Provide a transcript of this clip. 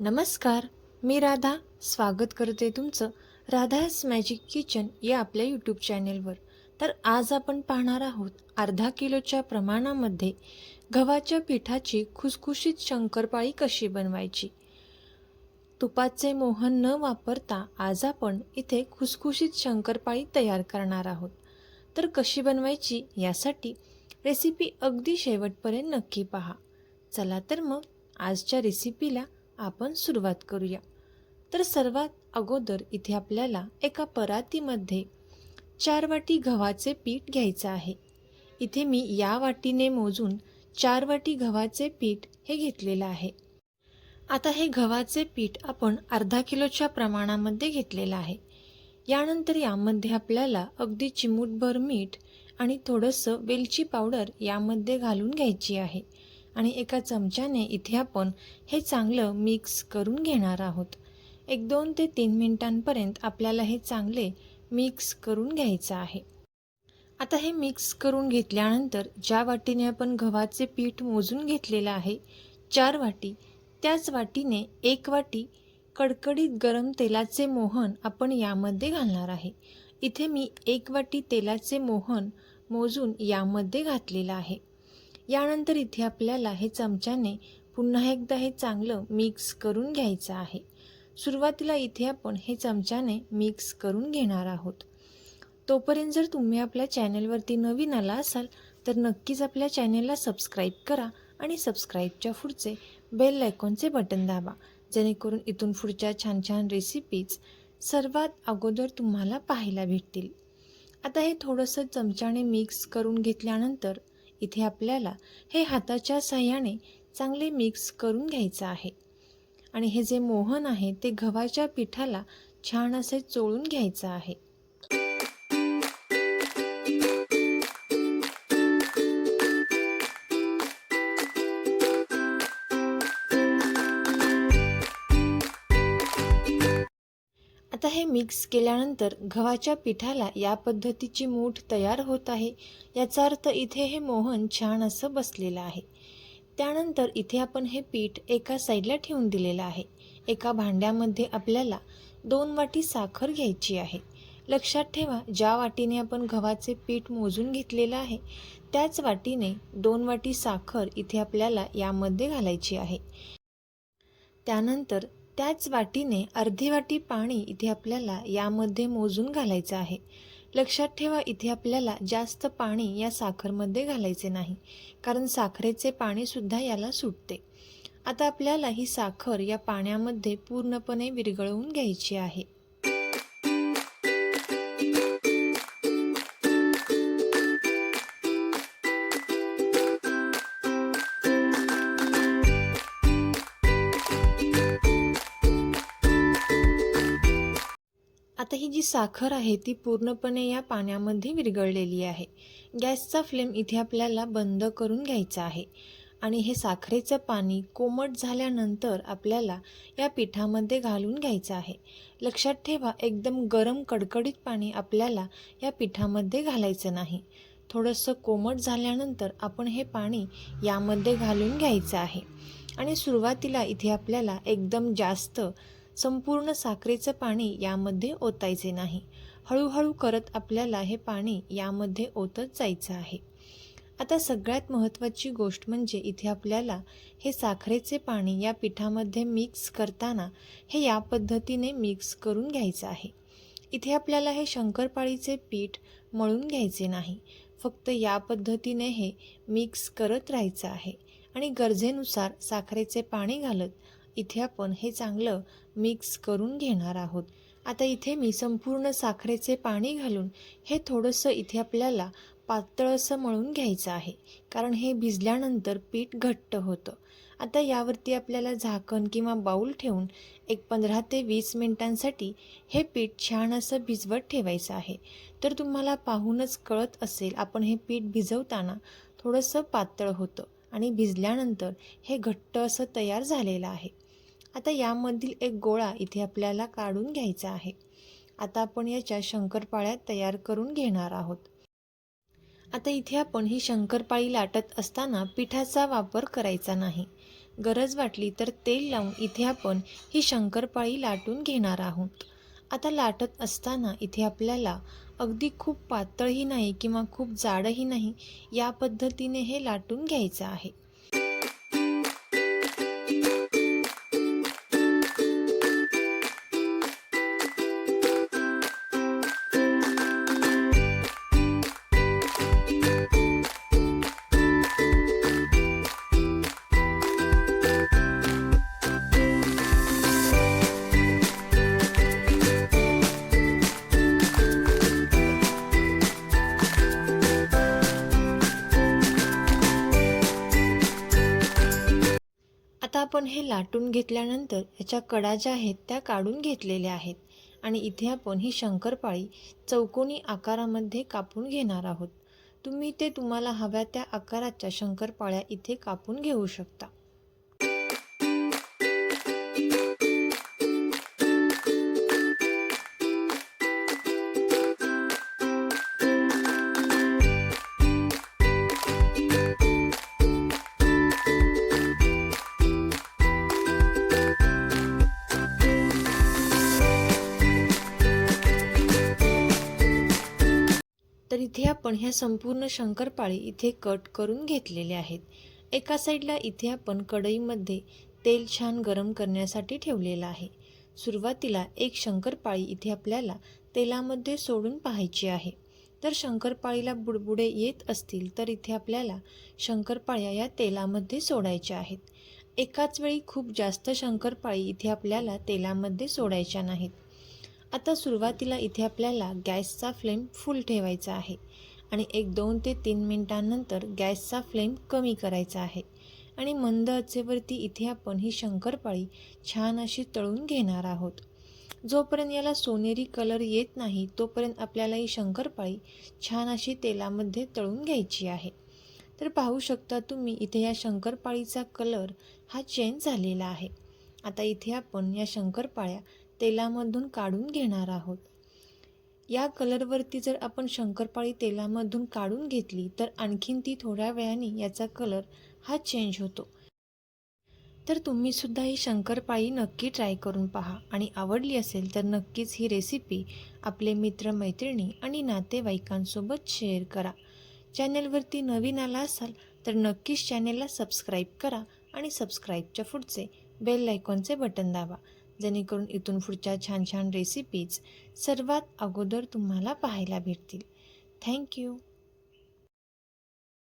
नमस्कार मी राधा. स्वागत करते तुमचं राधास मॅजिक किचन या आपल्या यूट्यूब चॅनेलवर तर आज आपण पाहणार आहोत अर्धा किलोच्या प्रमाणामध्ये गव्हाच्या पिठाची खुसखुशीत शंकरपाळी कशी बनवायची? तुपाचे मोहन न वापरता आज आपण इथे खुसखुशीत शंकरपाळी तयार करणार आहोत. तर कशी बनवायची यासाठी रेसिपी अगदी शेवटपर्यंत नक्की पहा. चला तर मग आजच्या रेसिपीला आपण सुरुवात करूया. तर सर्वात अगोदर इथे आपल्याला एका परातीमध्ये चार वाटी गव्हाचे पीठ घ्यायचं आहे. इथे मी या वाटीने मोजून चार वाटी गव्हाचे पीठ हे घेतलेलं आहे. आता हे गव्हाचे पीठ आपण अर्धा किलोच्या प्रमाणामध्ये घेतलेलं आहे. यानंतर यामध्ये आपल्याला अगदी चिमूटभर मीठ आणि थोडंसं वेलची पावडर यामध्ये घालून घ्यायची आहे. आणि एका चमच्याने इथे आपण हे चांगलं मिक्स करून घेणार आहोत. एक दोन ते तीन मिनिटांपर्यंत आपल्याला हे चांगले मिक्स करून घ्यायचं आहे. आता हे मिक्स करून घेतल्यानंतर ज्या वाटीने आपण गव्हाचे पीठ मोजून घेतलेलं आहे चार वाटी त्याच वाटीने एक वाटी कडकडीत गरम तेलाचे मोहन आपण यामध्ये घालणार आहे. इथे मी एक वाटी तेलाचे मोहन मोजून यामध्ये घातलेलं आहे. यानंतर इथे आपल्याला हे चमच्याने पुन्हा एकदा हे चांगलं मिक्स करून घ्यायचं आहे. सुरुवातीला इथे आपण हे चमच्याने मिक्स करून घेणार आहोत. तोपर्यंत जर तुम्ही आपल्या चॅनलवरती नवीन आला असाल तर नक्कीच आपल्या चॅनलला सबस्क्राईब करा आणि सबस्क्राईबच्या पुढचे बेल आयकॉनचे बटन दाबा जेणेकरून इथून पुढच्या छान छान रेसिपीज सर्वात अगोदर तुम्हाला पाहायला भेटतील. आता हे थोडंसं चमच्याने मिक्स करून घेतल्यानंतर इथे आपल्याला हे हाताच्या साह्याने चांगले मिक्स करून घ्यायचं आहे. आणि हे जे मोहन आहे ते गव्हाच्या पिठाला छान असे चोळून घ्यायचं आहे. आता हे मिक्स केल्यानंतर गव्हाच्या पिठाला या पद्धतीची मूठ तयार होत आहे. याचा अर्थ इथे हे मोहन छान असं बसलेलं आहे. त्यानंतर इथे आपण हे पीठ एका साईडला ठेवून दिलेलं आहे. एका भांड्यामध्ये आपल्याला दोन वाटी साखर घ्यायची आहे. लक्षात ठेवा ज्या वाटीने आपण गव्हाचे पीठ मोजून घेतलेलं आहे त्याच वाटीने दोन वाटी साखर इथे आपल्याला यामध्ये घालायची आहे. त्यानंतर त्याच वाटीने अर्धी वाटी पाणी इथे आपल्याला यामध्ये मोजून घालायचं आहे. लक्षात ठेवा इथे आपल्याला जास्त पाणी या साखरमध्ये घालायचे नाही कारण साखरेचे पाणीसुद्धा याला सुटते. आता आपल्याला ही साखर या पाण्यामध्ये पूर्णपणे विरघळवून घ्यायची आहे. आता ही जी साखर आहे ती पूर्णपणे या पाण्यामध्ये विरघळलेली आहे. गॅसचा फ्लेम इथे आपल्याला बंद करून घ्यायचा आहे. आणि हे साखरेचं पाणी कोमट झाल्यानंतर आपल्याला या पिठामध्ये घालून घ्यायचं आहे. लक्षात ठेवा एकदम गरम कडकडीत पाणी आपल्याला या पिठामध्ये घालायचं नाही. थोडंसं कोमट झाल्यानंतर आपण हे पाणी यामध्ये घालून घ्यायचं आहे. आणि सुरुवातीला इथे आपल्याला एकदम जास्त संपूर्ण साखरेचं पाणी यामध्ये ओतायचे नाही. हळूहळू करत आपल्याला हे पाणी यामध्ये ओतत जायचं आहे. आता सगळ्यात महत्त्वाची गोष्ट म्हणजे इथे आपल्याला हे साखरेचे पाणी या पिठामध्ये मिक्स करताना हे या पद्धतीने मिक्स करून घ्यायचं आहे. इथे आपल्याला हे शंकरपाळीचे पीठ मळून घ्यायचे नाही. फक्त या पद्धतीने हे मिक्स करत राहायचं आहे. आणि गरजेनुसार साखरेचे पाणी घालत इथे आपण हे चांगलं मिक्स करून घेणार आहोत. आता इथे मी संपूर्ण साखरेचे पाणी घालून हे थोडंसं इथे आपल्याला पातळ असं मळून घ्यायचं आहे. कारण हे भिजल्यानंतर पीठ घट्ट होतं. आता यावरती आपल्याला झाकण किंवा बाऊल ठेवून एक पंधरा ते वीस मिनिटांसाठी हे पीठ छान असं भिजवत ठेवायचं आहे. तर तुम्हाला पाहूनच कळत असेल आपण हे पीठ भिजवताना थोडंसं पातळ होतं. आणि भिजल्यानंतर हे घट्ट असं तयार झालेलं आहे. आता यामधील एक गोळा इथे आपल्याला काढून घ्यायचा आहे. आता आपण याच्या शंकरपाळ्या तयार करून घेणार आहोत. आता इथे आपण ही शंकरपाळी लाटत असताना पिठाचा वापर करायचा नाही. गरज वाटली तर तेल लावून इथे आपण ही शंकरपाळी लाटून घेणार आहोत. आता लाटत असताना इथे आपल्याला अगदी खूप पातळही नाही किंवा खूप जाडही नाही या पद्धतीने हे लाटून घ्यायचं आहे. आता आपण हे लाटून घेतल्यानंतर ह्याच्या कडा ज्या आहेत त्या काढून घेतलेल्या आहेत. आणि इथे आपण ही शंकरपाळी चौकोनी आकारामध्ये कापून घेणार आहोत. तुम्ही ते तुम्हाला हव्या त्या आकाराच्या शंकरपाळ्या इथे कापून घेऊ शकता. आपण ह्या संपूर्ण शंकरपाळी इथे कट करून घेतलेले आहेत. एका साईडला इथे आपण कढईमध्ये तेल छान गरम करण्यासाठी ठेवलेलं आहे. सुरुवातीला एक शंकरपाळी इथे आपल्याला तेलामध्ये सोडून पाहायची आहे. तर शंकरपाळीला बुडबुडे येत असतील तर इथे आपल्याला शंकरपाळ्या या तेलामध्ये सोडायच्या आहेत. एकाच वेळी खूप जास्त शंकरपाळी इथे आपल्याला तेलामध्ये सोडायच्या नाहीत. आता सुरुवातीला इथे आपल्याला गॅसचा फ्लेम फुल ठेवायचा आहे. आणि एक दोन ते तीन मिनटांनंतर गॅसचा फ्लेम कमी करायचा आहे. आणि मंद आचेवरती इथे आपण ही शंकरपाळी छान अशी तळून घेणार आहोत. जोपर्यंत याला सोनेरी कलर येत नाही तोपर्यंत आपल्याला ही शंकरपाळी छान अशी तेलामध्ये तळून घ्यायची आहे. तर पाहू शकता तुम्ही इथे या शंकरपाळीचा कलर हा चेंज झालेला आहे. आता इथे आपण या शंकरपाळ्या तेलामधून काढून घेणार आहोत. या कलरवरती जर आपण शंकरपाळी तेलामधून काढून घेतली तर आणखीन ती थोड्या वेळाने याचा कलर हा चेंज होतो. तर तुम्ही सुद्धा ही शंकरपाळी नक्की ट्राय करून पहा. आणि आवडली असेल तर नक्कीच ही रेसिपी आपले मित्रमैत्रिणी आणि नातेवाईकांसोबत शेअर करा. चॅनेलवरती नवीन आला असाल तर नक्कीच चॅनेलला सबस्क्राईब करा आणि सबस्क्राईबच्या पुढचे बेल आयकॉनचे बटन दाबा. जेणेकरून इथून पुढच्या छान छान रेसिपीज सर्वात अगोदर तुम्हाला पाहायला भेटतील. थँक्यू